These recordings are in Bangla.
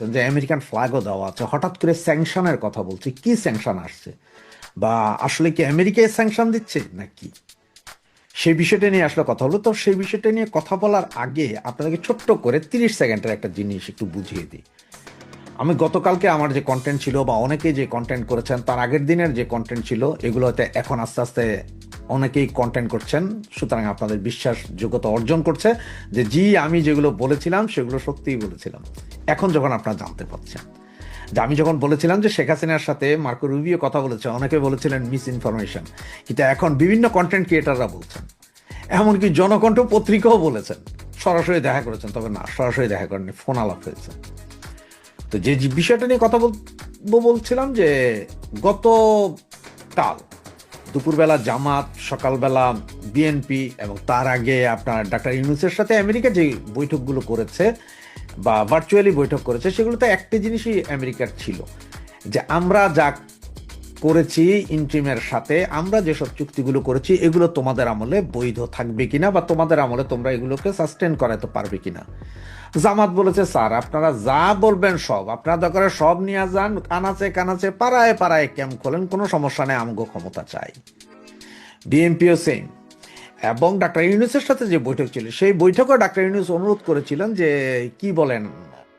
যে আমেরিকান ফ্ল্যাগও দেওয়া আছে, হঠাৎ করে স্যাংশনের কথা বলছে, কি স্যাংশন আসছে? বা আসলে কি আমেরিকায় স্যাংশন দিচ্ছে নাকি? সেই বিষয়টা নিয়ে আসলে কথা হলো। তো সেই বিষয়টা নিয়ে কথা বলার আগে আপনাদেরকে ছোট্ট করে তিরিশ সেকেন্ডের একটা জিনিস একটু বুঝিয়ে দিই। আমি গতকালকে আমার যে কন্টেন্ট ছিল বা অনেকে যে কন্টেন্ট করেছেন, তার আগের দিনের যে কন্টেন্ট ছিল, এগুলো হয়তো এখন আস্তে আস্তে অনেকেই কন্টেন্ট করছেন, সুতরাং আপনাদের বিশ্বাসযোগ্যতা অর্জন করছে যে, জি, আমি যেগুলো বলেছিলাম, সেগুলো সত্যিই বলেছিলাম। এখন যখন আপনারা জানতে পারছেন, যে আমি যখন বলেছিলাম যে শেখ হাসিনার সাথে মার্কো রুবিও কথা বলেছে, অনেকে বলেছিলেন মিস ইনফরমেশন কিন্তু এখন বিভিন্ন কন্টেন্ট ক্রিয়েটাররা বলছেন। এমনকি জনকণ্ঠ পত্রিকাও বলেছেন। সরাসরি দেখা করেছেন, তবে না, সরাসরি দেখা করেননি, ফোন আলাপ হয়েছে। তো যে বিষয়টা নিয়ে কথা বলব বলছিলাম যে গত কাল দুপুরবেলা জামাত, সকালবেলা বিএনপি এবং তার আগে আপনার ডাক্তার ইউনুসের সাথে আমেরিকা যে বৈঠকগুলো করেছে বা ভার্চুয়ালি বৈঠক করেছে, সেগুলোতে একটা জিনিসই আমেরিকার ছিল যে আমরা যা করেছি ইন্ট্রিমের সাথে, আমরা যেসব চুক্তিগুলো করেছি, এগুলো তোমাদের আমলে বৈধ থাকবে কিনা বা তোমাদের আমলে তোমরা এগুলোকে সাস্টেন করাতে পারবে কিনা। জামাত বলেছে, স্যার, আপনারা যা বলবেন সব, আপনারা দরকার সব নিয়ে যান, কানাচে কানাচে, পাড়ায় পাড়ায় ক্যাম্প খোলেন, কোনো সমস্যা নেই, আমগো ক্ষমতা চাই। বিএনপিও সেম এবং ডাক্তার ইউনুসের সাথে যে বৈঠক ছিল, সেই বৈঠকে ডাক্তার ইউনুস অনুরোধ করেছিলেন যে, কি বলেন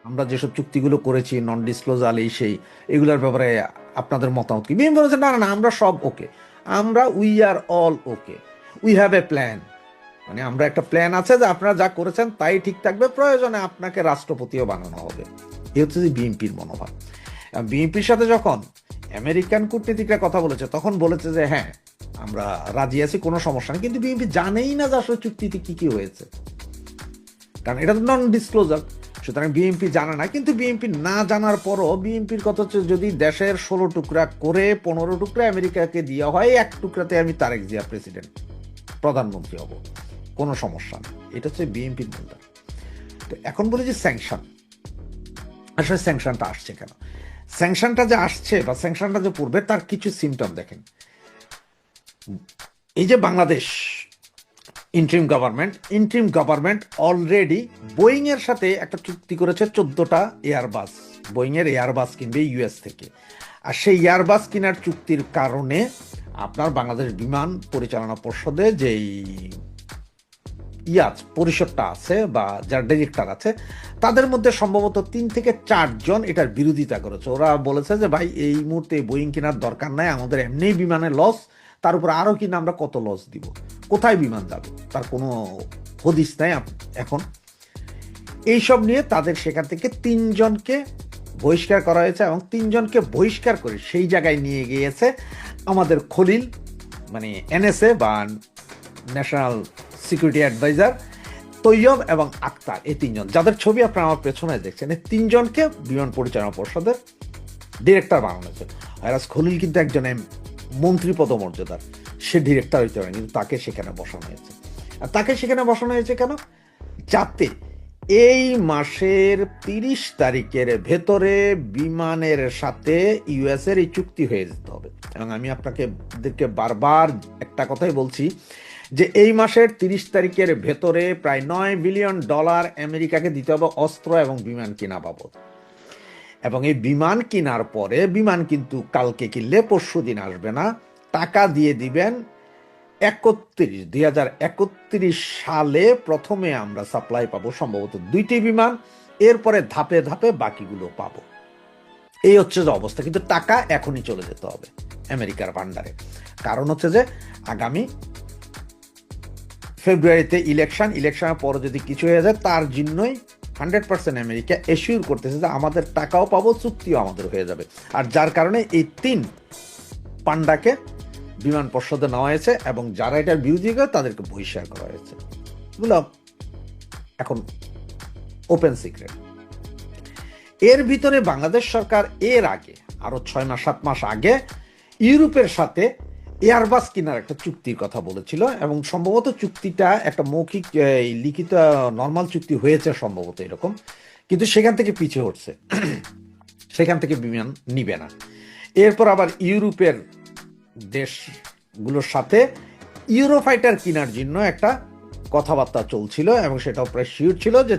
আমরা যেসব চুক্তিগুলো করেছি নন ডিসক্লোজাল এই সেই, এগুলোর ব্যাপারে আপনাদের মতামত কি? বিএনপি বলেছে, না না আমরা সব ওকে আমরা we are all okay we have a plan মানে আমরা একটা প্ল্যান আছে যে আপনারা যা করেছেন তাই ঠিক থাকবে, প্রয়োজনে আপনাকে রাষ্ট্রপতিও বানানো হবে। এ হচ্ছে যে বিএনপির মনোভাব। বিএনপির সাথে যখন আমেরিকান কূটনীতিকরা কথা বলেছে, তখন বলেছে যে হ্যাঁ আমরা রাজি আছি, কোনো সমস্যা নেই। কিন্তু বিএনপি জানেই না যে আসলে চুক্তিতে কি কি হয়েছে। কারণ এটা তো নন ডিসক্লোজার সুতরাং বিএনপি জানে না, কিন্তু বিএনপি না জানার পরও বিএনপির কথা হচ্ছে যদি দেশের ষোলো টুকরা করে পনেরো টুকরা আমেরিকাকে দেওয়া হয়, এক টুকরাতে আমি তারেক জিয়া প্রেসিডেন্ট প্রধানমন্ত্রী হব। কোনো সমস্যা নেই। এটা হচ্ছে বিএনপির মূলটা তো এখন বলি যে স্যাংশন আসলে স্যাংশনটা আসছে কেন? স্যাংশনটা যে আসছে বা স্যাংশনটা যে পড়বে, তার কিছু সিমটম দেখেন। এই যে Bangladesh interim government interim government already Boeing এর সাথে একটা চুক্তি করেছে চোদ্দটা এয়ারবাস বোয়িং এর এয়ারবাস কিনবে ইউএস থেকে। আর সেই এয়ারবাস কেনার চুক্তির কারণে আপনার বাংলাদেশ বিমান পরিচালনা পর্ষদে যেই ইয়াজ, পরিষদটা আছে বা যার ডিরেক্টর আছে, তাদের মধ্যে সম্ভবত তিন থেকে চারজন এটার বিরোধিতা করেছে। ওরা বলেছে যে, ভাই, এই মুহূর্তে বোয়িং কেনার দরকার নাই, আমাদের এমনি বিমানে লস তার উপর আরও কিনা আমরা কত লস দিব? কোথায় বিমান যাবে? তার কোনো হদিস নাই এখন। এইসব নিয়ে তাদের সেখান থেকে তিনজনকে বহিষ্কার করা হয়েছে এবং তিনজনকে বহিষ্কার করে সেই জায়গায় নিয়ে গিয়েছে আমাদের খলিল মানে এনএসএ বা ন্যাশনাল সিকিউরিটি অ্যাডভাইজার তৈয়ব এবং আক্তার, এই তিনজন। যাদের ছবি আপনারা আমার পেছনে দেখছেন, এই তিনজনকে বিমান পরিচালনা পর্ষদের ডিরেক্টর বানানো হয়েছে। খলিল কিন্তু একজন মন্ত্রী পদমর্যাদার, সে ডিরেক্টর হইতে পারে কিন্তু তাকে সেখানে বসানো হয়েছে। আর তাকে সেখানে বসানো হয়েছে কেন? যাতে এই মাসের তিরিশ তারিখের ভেতরে বিমানের সাথে ইউএস এর এই চুক্তি হয়ে যেতে হবে। এবং আমি আপনাকে বারবার একটা কথাই বলছি যে এই মাসের তিরিশ তারিখের ভেতরে প্রায় নয় বিলিয়ন ডলার আমেরিকাকে দিতে হবে অস্ত্র এবং বিমান কিনা বাবদ। এবং এই বিমান কেনার পরে, বিমান কিন্তু কালকে কিনলে পরশু দিন আসবে না, টাকা দিয়ে দিবেন একত্রিশ, দুই হাজার একত্রিশ সালে প্রথমে আমরা সাপ্লাই পাবো সম্ভবত দুইটি বিমান, এরপরে ধাপে ধাপে বাকিগুলো পাবো। এই হচ্ছে যে অবস্থা, কিন্তু টাকা এখনই চলে যেতে হবে আমেরিকার ভান্ডারে কারণ হচ্ছে যে আগামী ফেব্রুয়ারিতে ইলেকশন, ইলেকশনের পরে যদি কিছু হয়ে যায়, তার জন্যই হান্ড্রেড পার্সেন্ট আমেরিকা এসিউর করতেছে যে আমাদের টাকাও পাবো, চুক্তিও আমাদের হয়ে যাবে। আর যার কারণে এই তিন পান্ডাকে বিমান পর্ষদে নেওয়া হয়েছে এবং যারা এটার বিরোধী করে তাদেরকে বহিষ্কার করা হয়েছে। এগুলো এখন ওপেন সিক্রেট এর ভিতরে বাংলাদেশ সরকার এর আগে, আরও ছয় মাস, সাত মাস আগে, ইউরোপের সাথে এয়ারবাস কেনার একটা চুক্তির কথা বলেছিল এবং সম্ভবত চুক্তিটা একটা মৌখিক লিখিত নর্মাল চুক্তি হয়েছে সম্ভবত এরকম, কিন্তু সেখান থেকে পিছিয়ে উঠছে সেখান থেকে বিমান নিবে না। এরপর আবার ইউরোপের দেশগুলোর সাথে ইউরোফাইটার কেনার জন্য একটা কথাবার্তা চলছিল এবং সেটাও প্রায় শিওর ছিল যে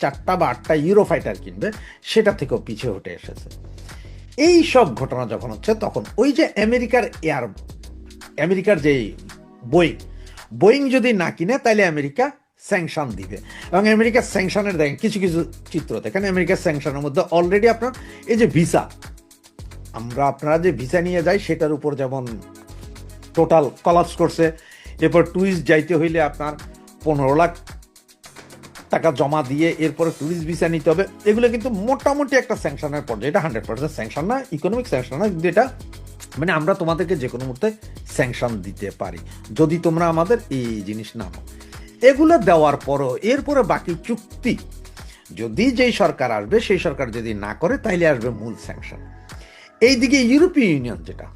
চারটা বা আটটা ইউরোফাইটার কিনবে, সেটা থেকেও পিছিয়ে হটে এসেছে। এই সব ঘটনা যখন হচ্ছে, তখন ওই যে আমেরিকার এয়ার আমেরিকার যে বোয়িং বোয়িং যদি না কিনে তাহলে আমেরিকা স্যাংশন দিবে। এবং আমেরিকার স্যাংশনের দেখেন, কিছু কিছু চিত্র দেখেন। আমেরিকার স্যাংশনের মধ্যে অলরেডি আপনার এই যে ভিসা আমরা আপনারা যে ভিসা নিয়ে যাই, সেটার উপর যেমন টোটাল কলাপস করছে, এরপর টুরিস্ট যাইতে হইলে আপনার পনেরো লাখ টাকা জমা দিয়ে এরপরে ট্যুরিস্ট ভিসা নিতে হবে। এগুলো কিন্তু মোটামুটি একটা স্যাংশনের পর্যায়ে। এটা হান্ড্রেড পার্সেন্ট স্যাংশন না ইকোনমিক স্যাংশন না, কিন্তু এটা মানে আমরা তোমাদেরকে যে কোনো মুহূর্তে স্যাংশন দিতে পারি। যদি তোমরা আমাদের এই জিনিস না নাও। এগুলো দেওয়ার পরও এরপরে বাকি চুক্তি, যদি যেই সরকার আসবে, সেই সরকার যদি না করে, তাইলে আসবে মূল স্যাংশন এইদিকে ইউরোপীয় ইউনিয়ন যেটা,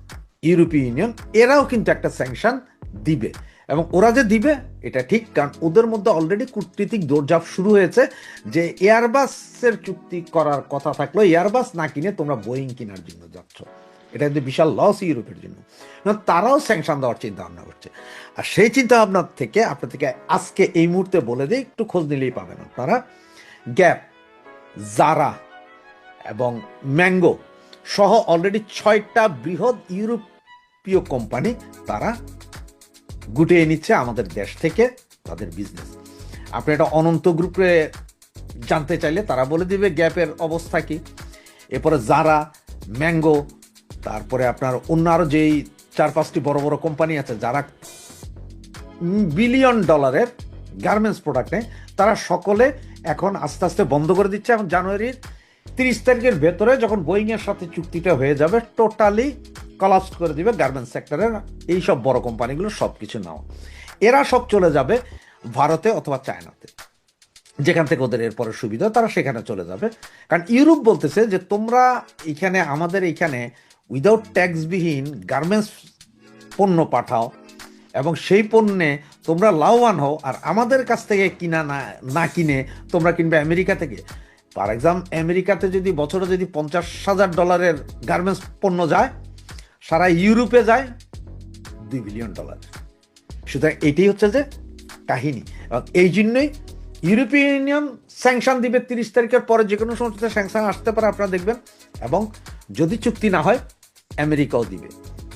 ইউরোপীয় ইউনিয়ন, এরাও কিন্তু একটা স্যাংশন দিবে। এবং ওরা যে দিবে, এটা ঠিক, কারণ ওদের মধ্যে অলরেডি কূটনীতিক দৌড়ঝাঁপ শুরু হয়েছে যে এয়ারবাসের চুক্তি করার কথা থাকলেও এয়ারবাস না কিনে তোমরা বোয়িং কেনার জন্য যাচ্ছ। এটা কিন্তু বিশাল লস ইউরোপের জন্য। তারাও স্যাংশন দেওয়ার চিন্তা ভাবনা করছে। আর সেই চিন্তা ভাবনার থেকে আপনার থেকে আজকে এই মুহূর্তে বলে দিই, একটু খোঁজ নিলেই পাবেন আপনারা। গ্যাপ জারা এবং ম্যাঙ্গো সহ অলরেডি ছয়টা বৃহৎ ইউরোপীয় কোম্পানি তারা গুটিয়ে নিচ্ছে আমাদের দেশ থেকে, তাদের বিজনেস আপনি এটা অনন্ত গ্রুপে জানতে চাইলে তারা বলে দিবে গ্যাপের অবস্থা কি। এরপরে জারা ম্যাঙ্গো তারপরে আপনার অন্য আরও যেই চার পাঁচটি বড় বড় কোম্পানি আছে, যারা বিলিয়ন ডলারের গার্মেন্টস প্রোডাক্ট নেয়, তারা সকলে এখন আস্তে আস্তে বন্ধ করে দিচ্ছে। এবং জানুয়ারির তিরিশ তারিখের ভেতরে যখন বোয়িং এর সাথে চুক্তিটা হয়ে যাবে টোটালি কলাপস করে দিবে গার্মেন্টস সেক্টরের এই সব বড় কোম্পানিগুলো সব কিছু নাও। এরা সব চলে যাবে ভারতে অথবা চায়নাতে। যেখান থেকে ওদের এরপরে সুবিধা, তারা সেখানে চলে যাবে। কারণ ইউরোপ বলতেছে যে তোমরা এখানে, আমাদের এখানে উইদাউট ট্যাক্সবিহীন গার্মেন্টস পণ্য পাঠাও এবং সেই পণ্যে তোমরা লাভবান হও আর আমাদের কাছ থেকে কিনা না না কিনে তোমরা কিনবে আমেরিকা থেকে। ফর এক্সাম্পল আমেরিকাতে যদি বছরে যদি পঞ্চাশ হাজার ডলারের গার্মেন্টস পণ্য যায়, সারা ইউরোপে যায়, দুই বিলিয়ন ডলার সুতরাং এটাই হচ্ছে যে কাহিনী। এবং এই জন্যই ইউরোপীয় ইউনিয়ন স্যাংশন দিবে তিরিশ তারিখের পরে যে কোনো সমস্ত স্যাংশন আসতে পারে, আপনারা দেখবেন। এবং যদি চুক্তি না হয় আমেরিকাও দিবে।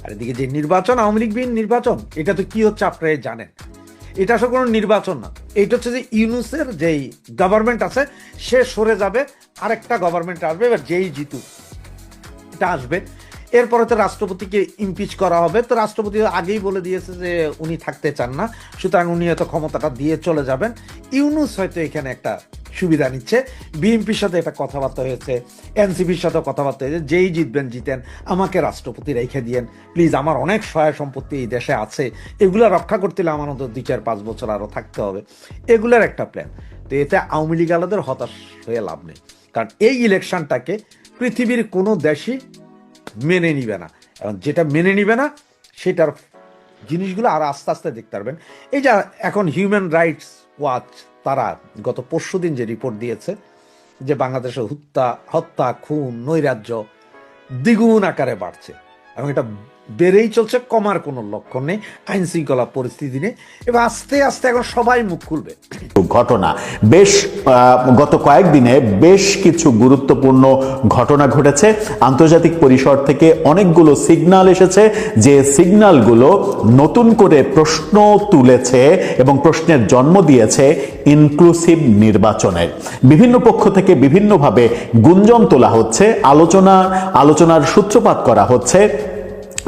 আর এদিকে যে নির্বাচন, আওয়ামী লীগ বিহীন নির্বাচন, এটা তো কি হচ্ছে আপনারা জানেন? এটা আসলে কোনো নির্বাচন না। এটা হচ্ছে যে ইউনুসের যেই গভর্নমেন্ট আছে, সে সরে যাবে, আরেকটা গভর্নমেন্ট আসবে, এবার যেই জিতুক, এটা আসবে। এরপরে তো রাষ্ট্রপতিকে ইমপিচ করা হবে। তো রাষ্ট্রপতি আগেই বলে দিয়েছে যে উনি থাকতে চান না, সুতরাং উনি হয়তো ক্ষমতাটা দিয়ে চলে যাবেন। ইউনুস হয়তো এখানে একটা সুবিধা নিচ্ছে। বিএনপির সাথে একটা কথাবার্তা হয়েছে, এনসিপির সাথে কথাবার্তা হয়েছে, যেই জিতবেন, জিতেন, আমাকে রাষ্ট্রপতি রেখে দিয়েন। প্লিজ, আমার অনেক সহায় সম্পত্তি এই দেশে আছে। এগুলো রক্ষা করতে হলে আমার অন্তত দুই, চার, পাঁচ বছর আরও থাকতে হবে। এগুলোর একটা প্ল্যান তো এতে আওয়ামী লীগ আলাদের হতাশ হয়ে লাভ নেই। কারণ এই ইলেকশনটাকে পৃথিবীর কোনো দেশই মেনে নিবে না। এবং যেটা মেনে নিবে না, সেটার জিনিসগুলো আর আস্তে আস্তে দেখতে পারবেন। এই যা এখন হিউম্যান রাইটস ওয়াচ তারা গত পরশু দিন যে রিপোর্ট দিয়েছে যে বাংলাদেশে হত্যা হত্যা, খুন, নৈরাজ্য দ্বিগুণ আকারে বাড়ছে এবং এটা বেড়েই চলছে, কমার কোনো লক্ষণ নেই আইন শৃঙ্খলা পরিস্থিতি নেই। এবার আস্তে আস্তে এখন সবাই মুখ খুলবে। ঘটনা। বেশ গত কয়েকদিনে বেশ কিছু গুরুত্বপূর্ণ ঘটনা ঘটেছে। আন্তর্জাতিক পরিসর থেকে অনেকগুলো সিগন্যাল এসেছে, যে সিগন্যালগুলো নতুন করে প্রশ্ন তুলেছে এবং প্রশ্নের জন্ম দিয়েছে ইনক্লুসিভ নির্বাচনের বিভিন্ন পক্ষ থেকে বিভিন্নভাবে গুঞ্জন তোলা হচ্ছে, আলোচনা, আলোচনার সূত্রপাত করা হচ্ছে।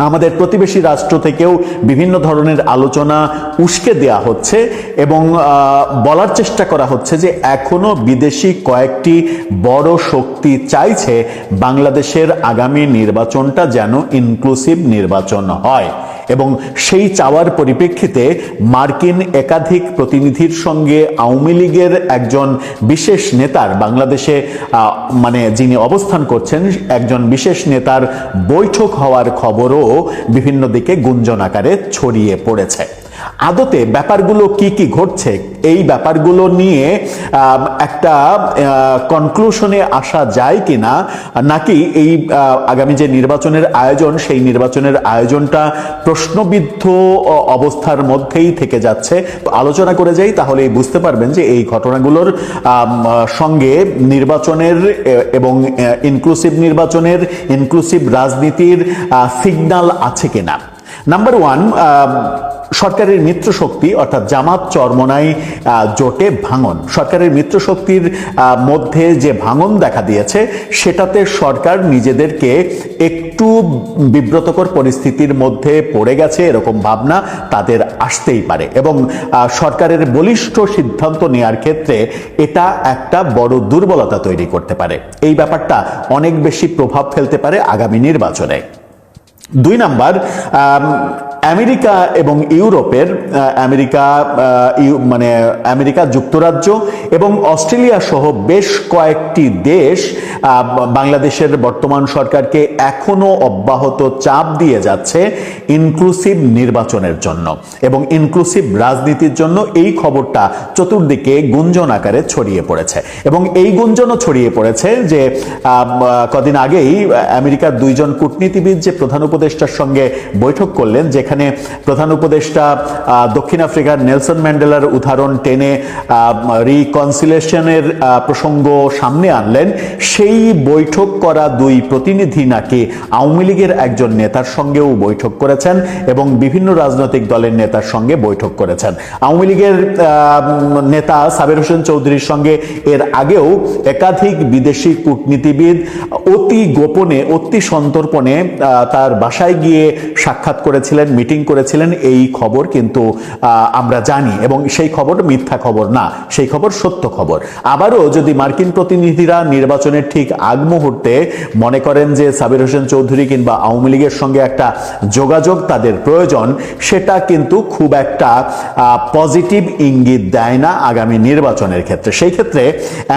আমাদের প্রতিবেশী রাষ্ট্র থেকেও বিভিন্ন ধরনের আলোচনা উস্কে দেয়া হচ্ছে এবং বলার চেষ্টা করা হচ্ছে যে এখনও বিদেশি কয়েকটি বড় শক্তি চাইছে বাংলাদেশের আগামী নির্বাচনটা যেন ইনক্লুসিভ নির্বাচন হয়। এবং সেই চাওয়ার পরিপ্রেক্ষিতে মার্কিন একাধিক প্রতিনিধির সঙ্গে আওয়ামী লীগের একজন বিশেষ নেতার বাংলাদেশে মানে যিনি অবস্থান করছেন, একজন বিশেষ নেতার বৈঠক হওয়ার খবরও বিভিন্ন দিকে গুঞ্জন আকারে ছড়িয়ে পড়েছে। আদতে ব্যাপারগুলো কি কি ঘটছে? এই ব্যাপারগুলো নিয়ে একটা কনক্লুশনে আসা যায় কিনা? নাকি এই আগামী যে নির্বাচনের আয়োজন, সেই নির্বাচনের আয়োজনটা প্রশ্নবিদ্ধ অবস্থার মধ্যেই থেকে যাচ্ছে? আলোচনা করে যাই, তাহলেই বুঝতে পারবেন যে এই ঘটনাগুলোর সঙ্গে নির্বাচনের এবং ইনক্লুসিভ নির্বাচনের ইনক্লুসিভ রাজনীতির সিগন্যাল আছে কিনা? নাম্বার ওয়ান সরকারের মিত্র শক্তি অর্থাৎ জামাত, চরমনাই জোটে ভাঙন। সরকারের মিত্র শক্তির মধ্যে যে ভাঙন দেখা দিয়েছে, সেটাতে সরকার নিজেদেরকে একটু বিব্রতকর পরিস্থিতির মধ্যে পড়ে গেছে, এরকম ভাবনা তাদের আসতেই পারে। এবং সরকারের বলিষ্ঠ সিদ্ধান্ত নেয়ার ক্ষেত্রে এটা একটা বড় দুর্বলতা তৈরি করতে পারে। এই ব্যাপারটা অনেক বেশি প্রভাব ফেলতে পারে আগামী নির্বাচনে। দুই নাম্বার আমেরিকা এবং ইউরোপের আমেরিকা মানে আমেরিকা যুক্তরাজ্য এবং অস্ট্রেলিয়া সহ বেশ কয়েকটি দেশ বাংলাদেশের বর্তমান সরকারকে এখনও অব্যাহত চাপ দিয়ে যাচ্ছে ইনক্লুসিভ নির্বাচনের জন্য এবং ইনক্লুসিভ রাজনীতির জন্য এই খবরটা চতুর্দিকে গুঞ্জন আকারে ছড়িয়ে পড়েছে এবং এই গুঞ্জনও ছড়িয়ে পড়েছে যে কদিন আগেই আমেরিকার দুইজন কূটনীতিবিদ যে প্রধান উপদেষ্টার সঙ্গে বৈঠক করলেন, যেখানে প্রধান উপদেষ্টা দক্ষিণ আফ্রিকার নেলসন ম্যান্ডেলার উদাহরণ টেনে রিকনসিলেশনের প্রসঙ্গ সামনে আনলেন। সেই বৈঠক করা দুই প্রতিনিধি নাকি আওয়ামী লীগের একজন নেতার সঙ্গেও বৈঠক করেছেন এবং বিভিন্ন রাজনৈতিক দলের নেতার সঙ্গে বৈঠক করেছেন। আওয়ামী লীগের নেতা সাবের হোসেন চৌধুরীর সঙ্গে এর আগেও একাধিক বিদেশি কূটনীতিবিদ অতি গোপনে, অতি সন্তর্পণে তার বাসায় গিয়ে সাক্ষাৎ করেছিলেন মিটিং করেছিলেন, এই খবর কিন্তু আমরা জানি এবং সেই খবর মিথ্যা খবর না, সেই খবর সত্য খবর। আবারও যদি মার্কিন প্রতিনিধিরা নির্বাচনের ঠিক আগ মুহূর্তে মনে করেন যে সাবির হোসেন চৌধুরী কিংবা আওয়ামী লীগের সঙ্গে একটা যোগাযোগ তাদের প্রয়োজন, সেটা কিন্তু খুব একটা পজিটিভ ইঙ্গিত দেয় না আগামী নির্বাচনের ক্ষেত্রে। সেই ক্ষেত্রে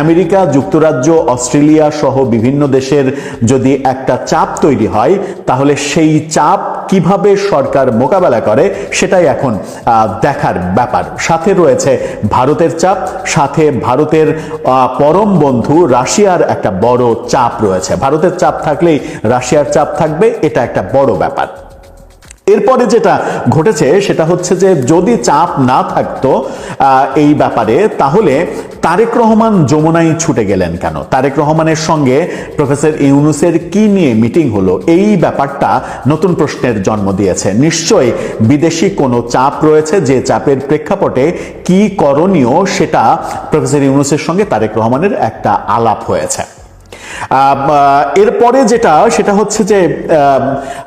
আমেরিকা, যুক্তরাজ্য, অস্ট্রেলিয়া সহ বিভিন্ন দেশের যদি একটা চাপ তৈরি হয়, তাহলে সেই চাপ কীভাবে সরকার মোকাবেলা করে সেটাই এখন দেখার ব্যাপার। সাথে রয়েছে ভারতের চাপ, সাথে ভারতের পরম বন্ধু রাশিয়ার একটা বড় চাপ রয়েছে। ভারতের চাপ থাকলেই রাশিয়ার চাপ থাকবে, এটা একটা বড় ব্যাপার। এরপরে যেটা ঘটেছে, সেটা হচ্ছে যে যদি চাপ না থাকতো এই ব্যাপারে, তাহলে তারেক রহমান যমুনায় ছুটে গেলেন কেন? তারেক রহমানের সঙ্গে প্রফেসর ইউনুসের কি নিয়ে মিটিং হলো? এই ব্যাপারটা নতুন প্রশ্নের জন্ম দিয়েছে। নিশ্চয়ই বিদেশি কোনো চাপ রয়েছে, যে চাপের প্রেক্ষাপটে কি করণীয় সেটা প্রফেসর ইউনুসের সঙ্গে তারেক রহমানের একটা আলাপ হয়েছে। এরপরে যেটা, সেটা হচ্ছে যে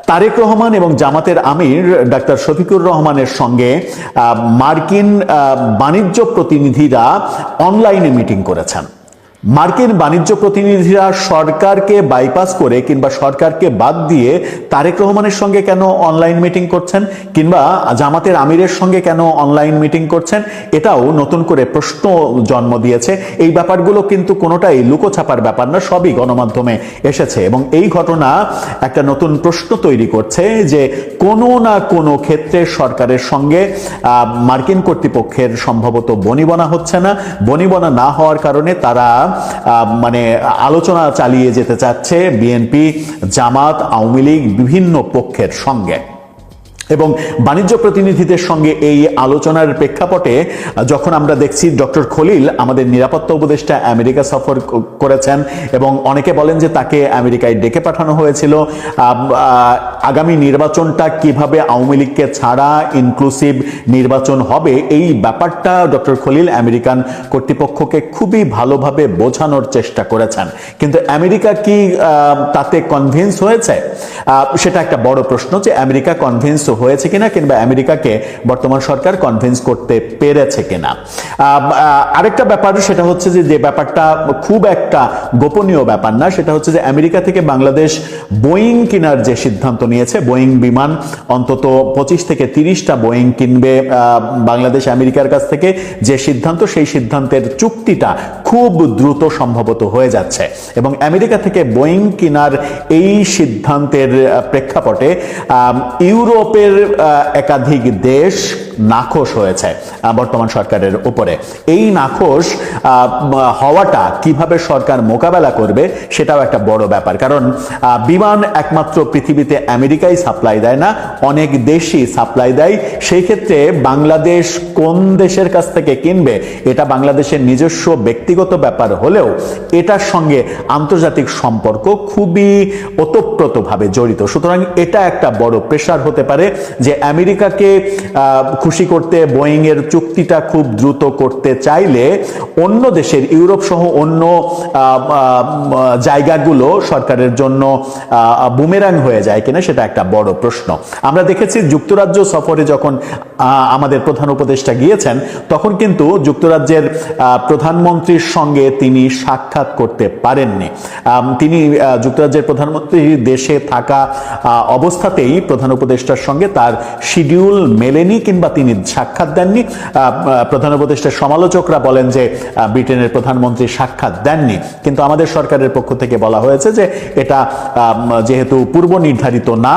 তারেক রহমান এবং জামাতের আমির ডাক্তার শফিকুর রহমানের সঙ্গে মার্কিন বাণিজ্য প্রতিনিধিরা অনলাইনে মিটিং করেছেন। মার্কিন বাণিজ্য প্রতিনিধিরা সরকারকে বাইপাস করে কিংবা সরকারকে বাদ দিয়ে তারেক রহমানের সঙ্গে কেন অনলাইন মিটিং করছেন কিংবা জামাতের আমিরের সঙ্গে কেন অনলাইন মিটিং করছেন, এটাও নতুন করে প্রশ্ন জন্ম দিয়েছে। এই ব্যাপারগুলো কিন্তু কোনোটাই লুকোছাপার ব্যাপার না, সবই গণমাধ্যমে এসেছে এবং এই ঘটনা একটা নতুন প্রশ্ন তৈরি করছে যে কোনো না কোনো ক্ষেত্রে সরকারের সঙ্গে মার্কিন কর্তৃপক্ষের সম্ভবত বনিবনা হচ্ছে না। বনিবনা না হওয়ার কারণে তারা মানে আলোচনা চালিয়ে যেতে চাচ্ছে বিএনপি জামাত আওয়ামী লীগ বিভিন্ন পক্ষের সঙ্গে। এবং বাণিজ্য প্রতিনিধিদের সঙ্গে এই আলোচনার প্রেক্ষাপটে, যখন আমরা দেখছি ডক্টর খলিল, আমাদের নিরাপত্তা উপদেষ্টা আমেরিকা সফর করেছেন এবং অনেকে বলেন যে তাকে আমেরিকায় ডেকে পাঠানো হয়েছিল। আগামী নির্বাচনটা কীভাবে আওয়ামী লীগকে ছাড়া ইনক্লুসিভ নির্বাচন হবে, এই ব্যাপারটা ডক্টর খলিল আমেরিকান কর্তৃপক্ষকে খুবই ভালোভাবে বোঝানোর চেষ্টা করেছেন। কিন্তু আমেরিকা কি তাতে কনভিন্স হয়েছে? সেটা একটা বড় প্রশ্ন যে আমেরিকা কনভিন্স হয়েছে কিনা কিংবা আমেরিকাকে বর্তমান সরকার কনভিন্স করতে পেরেছে কিনা। আরেকটা ব্যাপার সেটা হচ্ছে যে যে ব্যাপারটা খুব একটা গোপনীয় ব্যাপার না, সেটা হচ্ছে যে আমেরিকা থেকে বাংলাদেশ বোয়িং কেনার যে সিদ্ধান্ত নিয়েছে, বোয়িং বিমান অন্তত পঁচিশ থেকে তিরিশটা বোয়িং কিনবে বাংলাদেশ আমেরিকার কাছ থেকে যে সিদ্ধান্ত, সেই সিদ্ধান্তের চুক্তিটা খুব দ্রুত সম্ভবত হয়ে যাচ্ছে। এবং আমেরিকা থেকে বোয়িং কেনার এই সিদ্ধান্তের প্রেক্ষাপটে ইউরোপের একাধিক দেশ নাখোশ হয়েছে বর্তমান সরকারের উপরে। এই নাখোশ হওয়াটা কীভাবে সরকার মোকাবেলা করবে সেটাও একটা বড় ব্যাপার। কারণ বিমান একমাত্র পৃথিবীতে আমেরিকাই সাপ্লাই দেয় না, অনেক দেশই সাপ্লাই দেয়। সেই ক্ষেত্রে বাংলাদেশ কোন দেশের কাছ থেকে কিনবে, এটা বাংলাদেশের নিজস্ব ব্যক্তিগত ব্যাপার হলেও এটার সঙ্গে আন্তর্জাতিক সম্পর্ক খুবই ওতপ্রোতভাবে জড়িত। সুতরাং এটা একটা বড় প্রেশার হতে পারে যে আমেরিকাকে খুশি করতে বোয়িং এর চুক্তিটা খুব দ্রুত করতে চাইলে অন্য দেশের, ইউরোপ সহ অন্য জায়গাগুলো সরকারের জন্য বুমেরাং হয়ে যায় কিনা সেটা একটা বড় প্রশ্ন। আমরা দেখেছি যুক্তরাজ্য সফরে যখন আমাদের প্রধান উপদেষ্টা গিয়েছেন, তখন কিন্তু যুক্তরাজ্যের প্রধানমন্ত্রীর সঙ্গে তিনি সাক্ষাৎ করতে পারেননি। তিনি যুক্তরাজ্যের প্রধানমন্ত্রী দেশে থাকা অবস্থাতেই প্রধান উপদেষ্টার সঙ্গে তার শিডিউল মেলেনি কিংবা তিনি সাক্ষাৎ দেননি। প্রধান উপদেষ্টার সমালোচকরা বলেন যে ব্রিটেনের প্রধানমন্ত্রী সাক্ষাৎ দেননি। কিন্তু আমাদের সরকারের পক্ষ থেকে বলা হয়েছে যে, এটা যেহেতু পূর্ব নির্ধারিত না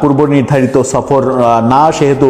পূর্ব নির্ধারিত সফর না, সেহেতু